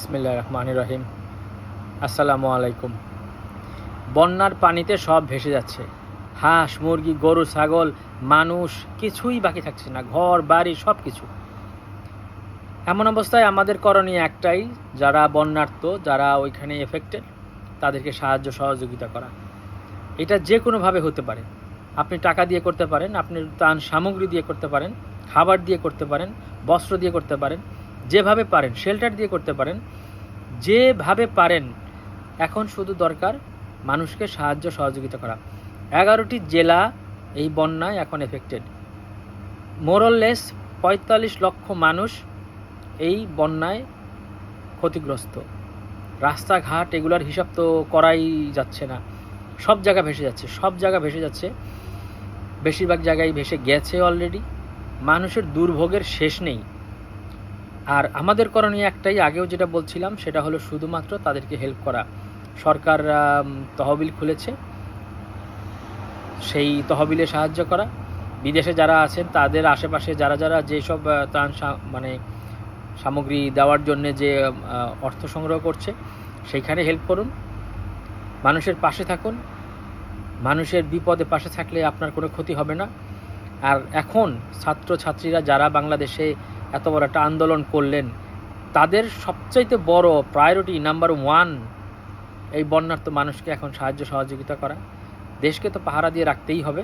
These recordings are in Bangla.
বিসমিল্লা রহমান রহিম আসসালামু আলাইকুম বন্যার পানিতে সব ভেসে যাচ্ছে। হাঁস, মুরগি, গরু, ছাগল, মানুষ, কিছুই বাকি থাকছে না। ঘর, বাড়ি সব কিছু এমন অবস্থায় আমাদের করণীয় একটাই, যারা বন্যার্থ, যারা ওইখানে এফেক্টেড তাদেরকে সাহায্য, সহযোগিতা করা। এটা যে কোনোভাবে হতে পারে। আপনি টাকা দিয়ে করতে পারেন, আপনি তান সামগ্রী দিয়ে করতে পারেন, খাবার দিয়ে করতে পারেন, বস্ত্র দিয়ে করতে পারেন যেভাবে পারেন শেল্টার দিয়ে করতে পারেন, যেভাবে পারেন, এখন শুধু দরকার মানুষকে সাহায্য সহযোগিতা করা। এগারোটি জেলা এই বন্যায় এখন এফেক্টেড মোরললেস পঁয়তাল্লিশ লক্ষ মানুষ এই বন্যায় ক্ষতিগ্রস্ত। রাস্তাঘাট এগুলোর হিসাব তো করাই যাচ্ছে না। সব জায়গা ভেসে যাচ্ছে, সব জায়গা ভেসে যাচ্ছে। বেশিরভাগ জায়গায় ভেসে গেছে অলরেডি মানুষের দুর্ভোগের শেষ নেই। আর আমাদের করণীয় একটাই, আগেও যেটা বলছিলাম, সেটা হলো শুধুমাত্র তাদেরকে হেল্প করা। সরকার তহবিল খুলেছে। সেই তহবিলে সাহায্য করা। বিদেশে যারা আছেন, তাদের আশেপাশে যারা যারা যেসব ত্রাণ মানে সামগ্রী দেওয়ার জন্য যে অর্থ সংগ্রহ করছে, সেইখানে হেল্প করুন। মানুষের পাশে থাকুন। মানুষের বিপদে পাশে থাকলে আপনার কোনো ক্ষতি হবে না। আর এখন ছাত্রছাত্রীরা যারা বাংলাদেশে এত বড় একটা আন্দোলন করলেন। তাদের সবচাইতে বড় প্রায়োরিটি নাম্বার ওয়ান এই বন্যার্থ মানুষকে এখন সাহায্য সহযোগিতা করা। দেশকে তো পাহারা দিয়ে রাখতেই হবে।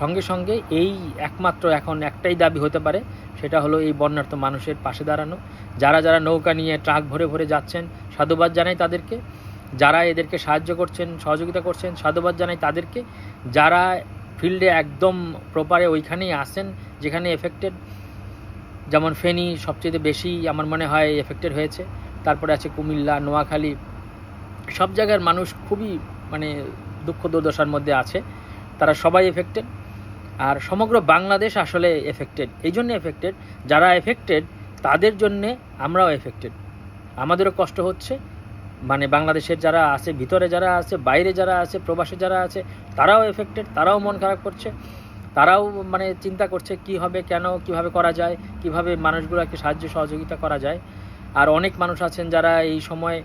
সঙ্গে সঙ্গে এই একমাত্র এখন একটাই দাবি হতে পারে, সেটা হলো এই বন্যার্থ মানুষের পাশে দাঁড়ানো। যারা যারা নৌকা নিয়ে ট্রাক ভরে ভরে যাচ্ছেন, সাধুবাদ জানাই তাদেরকে। যারা এদেরকে সাহায্য করছেন, সহযোগিতা করছেন, সাধুবাদ জানাই তাদেরকে। যারা ফিল্ডে একদম প্রপারে ওইখানেই আসেন যেখানে এফেক্টেড যেমন ফেনী সবচেয়ে বেশি আমার মনে হয় এফেক্টেড হয়েছে। তারপরে আছে কুমিল্লা, নোয়াখালী, সব জায়গার মানুষ খুবই মানে দুঃখ দুর্দশার মধ্যে আছে। তারা সবাই এফেক্টেড আর সমগ্র বাংলাদেশ আসলে এফেক্টেড এই জন্য এফেক্টেড যারা এফেক্টেড তাদের জন্যে আমরাও এফেক্টেড আমাদেরও কষ্ট হচ্ছে। মানে বাংলাদেশের যারা আছে, ভিতরে যারা আছে, বাইরে যারা আছে, প্রবাসে যারা আছে, তারাও এফেক্টেড তারাও মন খারাপ করছে। তারাও মানে চিন্তা করছে কি হবে, কেন, কীভাবে করা যায়, কীভাবে মানুষগুলোকে সাহায্য সহযোগিতা করা যায়। আর অনেক মানুষ আছেন যারা এই সময়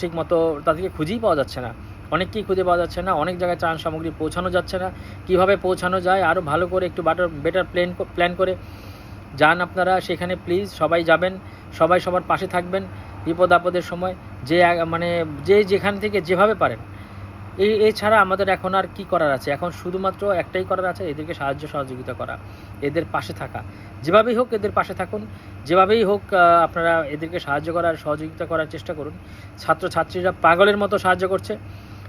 ঠিক মতো তাদেরকে খুঁজেই পাওয়া যাচ্ছে না। অনেককেই খুঁজে পাওয়া যাচ্ছে না, অনেক জায়গায় ত্রাণ সামগ্রী পৌঁছানো যাচ্ছে না। কীভাবে পৌঁছানো যায় আরও ভালো করে একটু বাটার বেটার প্ল্যান প্ল্যান করে যান আপনারা সেখানে প্লিজ সবাই যাবেন, সবাই সবার পাশে থাকবেন, বিপদ আপদের সময়, যে মানে যে যেখান থেকে যেভাবে পারেন। এই এছাড়া আমাদের এখন আর কি করার আছে? এখন শুধুমাত্র একটাই করার আছে, এদেরকে সাহায্য সহযোগিতা করা, এদের পাশে থাকা। যেভাবেই হোক এদের পাশে থাকুন, যেভাবেই হোক আপনারা এদেরকে সাহায্য করার, সহযোগিতা করার চেষ্টা করুন। ছাত্রছাত্রীরা পাগলের মতো সাহায্য করছে।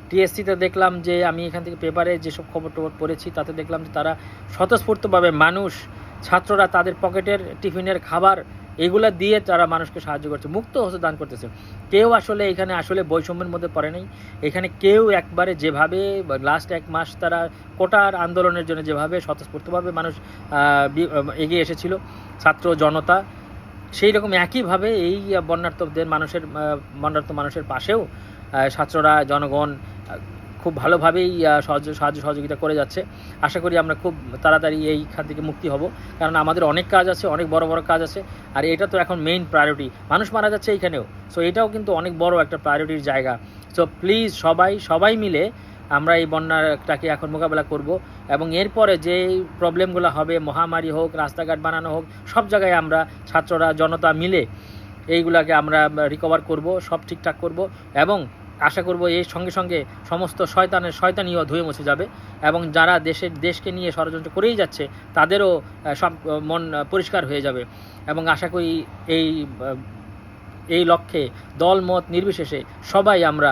টিএসসিতে দেখলাম যে আমি এখান থেকে পেপারে যেসব খবর টবর পড়েছি, তাতে দেখলাম যে তারা স্বতঃস্ফূর্তভাবে মানুষ, ছাত্ররা তাদের পকেটের টিফিনের খাবার এগুলা দিয়ে তারা মানুষকে সাহায্য করছে, মুক্ত হস্তে দান করতেছে। কেউ আসলে এখানে আসলে বৈষম্যের মধ্যে পড়ে নাই। এখানে কেউ একবারে যেভাবে লাস্ট এক মাস তারা কোটার আন্দোলনের জন্য যেভাবে স্বতঃস্ফূর্তভাবে মানুষ এগিয়ে এসেছিল, ছাত্র জনতা সেই রকম একইভাবে এই বন্যার্থদের মানুষের বন্যার্থ মানুষের পাশেও ছাত্ররা, জনগণ খুব ভালোভাবেই সাহায্য সাহায্য সহযোগিতা করে যাচ্ছে। আশা করি আমরা খুব তাড়াতাড়ি এইখান থেকে মুক্তি হব। কারণ আমাদের অনেক কাজ আছে, অনেক বড় বড় কাজ আছে, আর এটা তো এখন মেইন প্রায়োরিটি মানুষ মারা যাচ্ছে এইখানেও। সো এটাও কিন্তু অনেক বড় একটা প্রায়োরিটির জায়গা। সো প্লিজ সবাই সবাই মিলে আমরা এই বন্যাটাকে এখন মোকাবেলা করব এবং এরপরে যে প্রবলেমগুলো হবে, মহামারী হোক, রাস্তাঘাট বানানো হোক, সব জায়গায় আমরা ছাত্ররা, জনতা মিলে এইগুলাকে আমরা রিকভার করব, সব ঠিকঠাক করব এবং আশা করব এর সঙ্গে সঙ্গে সমস্ত শয়তানের শয়তানিও ধুয়ে মুছে যাবে এবং যারা দেশের, দেশকে নিয়ে ষড়যন্ত্র করেই যাচ্ছে, তাদেরও সব মন পরিষ্কার হয়ে যাবে। এবং আশা করি এই এই লক্ষ্যে দল, মত নির্বিশেষে সবাই আমরা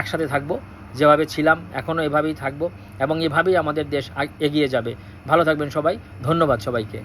একসাথে থাকব। যেভাবে ছিলাম এখনও এভাবেই থাকব এবং এভাবেই আমাদের দেশ এগিয়ে যাবে। ভালো থাকবেন সবাই। ধন্যবাদ সবাইকে।